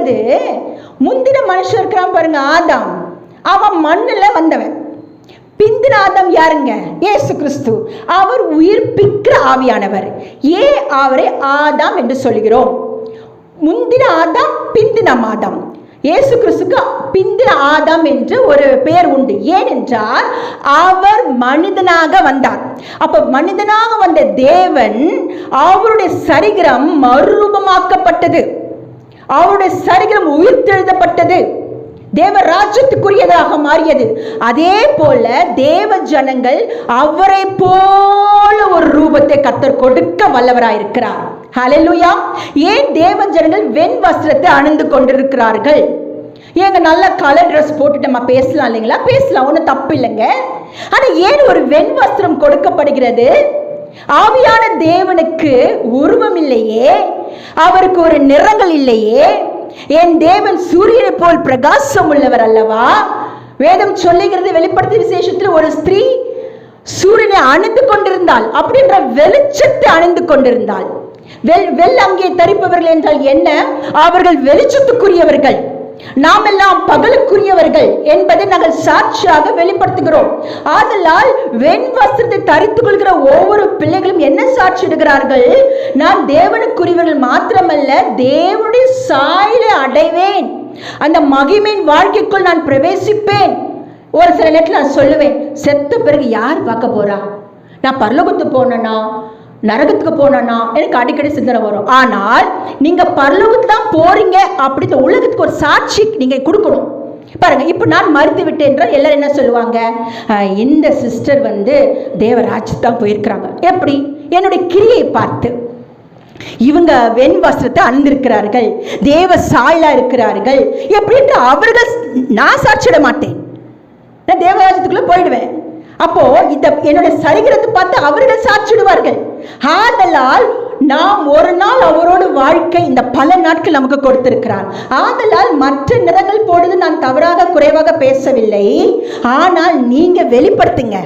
அது முந்தின மனுஷன் இருக்கிறான் பாருங்க ஆதாம். அவன் மண்ணுல வந்தவன். பிந்தின ஆதாம் யாருங்க? ஏசு கிறிஸ்து. அவர் உயிர்ப்பிக்கிற ஆவியானவர். ஏ அவரை ஆதாம் என்று சொல்கிறோம்? முந்தின ஆதாம் பிந்தின மாதம். இயேசு கிறிஸ்துக்கு பிந்தின ஆதாம் என்று ஒரு பெயர் உண்டு. ஏனென்றால் அவர் மனிதனாக வந்தார். அப்ப மனிதனாக வந்த தேவன் அவருடைய சரிகிரம் மறுரூபமாக்கப்பட்டது. அவருடைய சரிகிரம் உயிர்த்தெழுதப்பட்டது. தேவ ராஜ்யத்துக்குரியதாக மாறியது. அதே போல தேவ ஜனங்கள் அவரை போல ஒரு ரூபத்தை கத்தர் கொடுக்க வல்லவராயிருக்கிறார். ஹலலுயா ஏன் தேவ ஜனங்கள் வெண் வஸ்திரத்தை அணிந்து கொண்டிருக்கிறார்கள்? ஏங்க நல்ல கலர் ட்ரெஸ் போட்டு நம்ம பேசலாம் இல்லைங்களா? பேசலாம் ஒன்றும் தப்பு இல்லைங்க. ஆனால் ஏன் ஒரு வெண் வஸ்திரம் கொடுக்கப்படுகிறது? ஆவியான தேவனுக்கு உருவம் இல்லையே. அவருக்கு ஒரு நிறங்கள் இல்லையே. என் தேவன் சூரியனை போல் பிரகாசம் உள்ளவர் அல்லவா? வேதம் சொல்லுகிறது வெளிப்படுத்தி விசேஷத்தில் ஒரு ஸ்திரீ சூரியனை அணிந்து கொண்டிருந்தாள். அப்படின்ற வெளிச்சத்தை அணிந்து கொண்டிருந்தாள். வெள் வெள் அங்கே தரிப்பவர்கள் என்றால் என்ன? அவர்கள் வெளிச்சத்துக்குரியவர்கள். நாம் எல்லாம் பகலுக்குரியவர்கள் என்பதை நாங்கள் சாட்சியாக வெளிப்படுத்துகிறோம். ஆதலால் வெண் வஸ்திரத்தை தரித்துக் கொள்கிற ஒவ்வொரு பிள்ளைகளும் என்ன நான் தேவனுக்குரியவர்கள் மாத்திரமல்ல தேவனுடைய சாயலை அடைவேன். அந்த மகிமையின் வாழ்க்கைக்குள் நான் பிரவேசிப்பேன். ஒரு சில நேரத்தில் நான் சொல்லுவேன் செத்த பிறகு யார் பார்க்க போறா? நான் பரலோகத்துக்கு போனேன்னா நரகத்துக்கு போனேன்னா எனக்கு அடிக்கடி சிந்தனை வரும். ஆனால் நீங்க பரலோகத்துக்கு தான் போறீங்க அப்படி இந்த உலகத்துக்கு ஒரு சாட்சி நீங்க கொடுக்கணும். பாருங்க இப்போ நான் மறுத்து விட்டேன் என்றால் எல்லாரும் என்ன சொல்லுவாங்க? இந்த சிஸ்டர் வந்து தேவராஜ் தான் போயிருக்கிறாங்க. எப்படி? என்னுடைய கிரியை பார்த்து. இவங்க வெண் வஸ்திரத்தை அணிந்திருக்கிறார்கள். தேவ சாயலா இருக்கிறார்கள். எப்படின்ட்டு அவர்கள் நான் சாட்சிட மாட்டேன். நான் தேவராஜ்யத்துக்குள்ள போயிடுவேன். அப்போ இந்த என்னுடைய சரிகிறத்தை பார்த்து அவர்கள் சாட்சிடுவார்கள் ஆதலால் நாம் ஒரு நாள் அவரோடு வாழ்க்கை இந்த பல நாட்கள் நமக்கு கொடுத்திருக்கிறார். ஆதலால் மற்ற நிறங்கள் போடுது நான் தவறாக குறைவாக பேசவில்லை. ஆனால் நீங்க வெளிப்படுத்துங்க.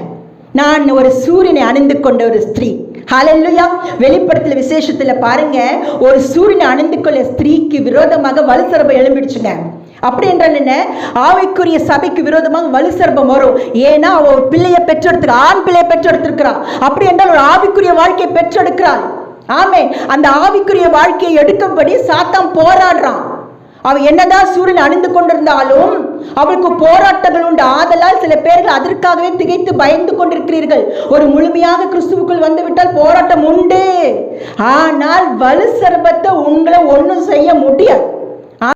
நான் ஒரு சூரியனை அணிந்து கொண்ட ஒரு ஸ்திரீ. ஹலல்லுயா வெளிப்படத்தில் விசேஷத்தில் பாருங்க ஒரு சூரியனை அணிந்து கொள்ள ஸ்திரீக்கு விரோதமாக வலுசரபம் எழும்பிடுச்சுங்க. அப்படி என்றால் என்ன? ஆவிக்குரிய சபைக்கு விரோதமாக வலு சர்பம் வரும். ஏன்னா அவ ஒரு பிள்ளையை பெற்றெடுத்துக்கிறா ஆண் பிள்ளையை பெற்றெடுத்திருக்கிறாள் அப்படி என்றால் ஒரு ஆவிக்குரிய வாழ்க்கையை பெற்றெடுக்கிறாள். ஆமே அந்த ஆவிக்குரிய வாழ்க்கையை எடுக்கும்படி சாத்தான் போராடுறான். அவள் என்னதான் சூரியன் அணிந்து கொண்டிருந்தாலும் அவளுக்கு போராட்டங்கள் உண்டு. ஆதலால் சில பேர்கள் அதற்காகவே திகைத்து பயந்து கொண்டிருக்கிறீர்கள். ஒரு முழுமையாக கிறிஸ்துவுக்குள் வந்து விட்டால் போராட்டம் உண்டு. ஆனால் வலு சர்பத்தை உங்களை ஒன்றும் செய்ய முடியாது.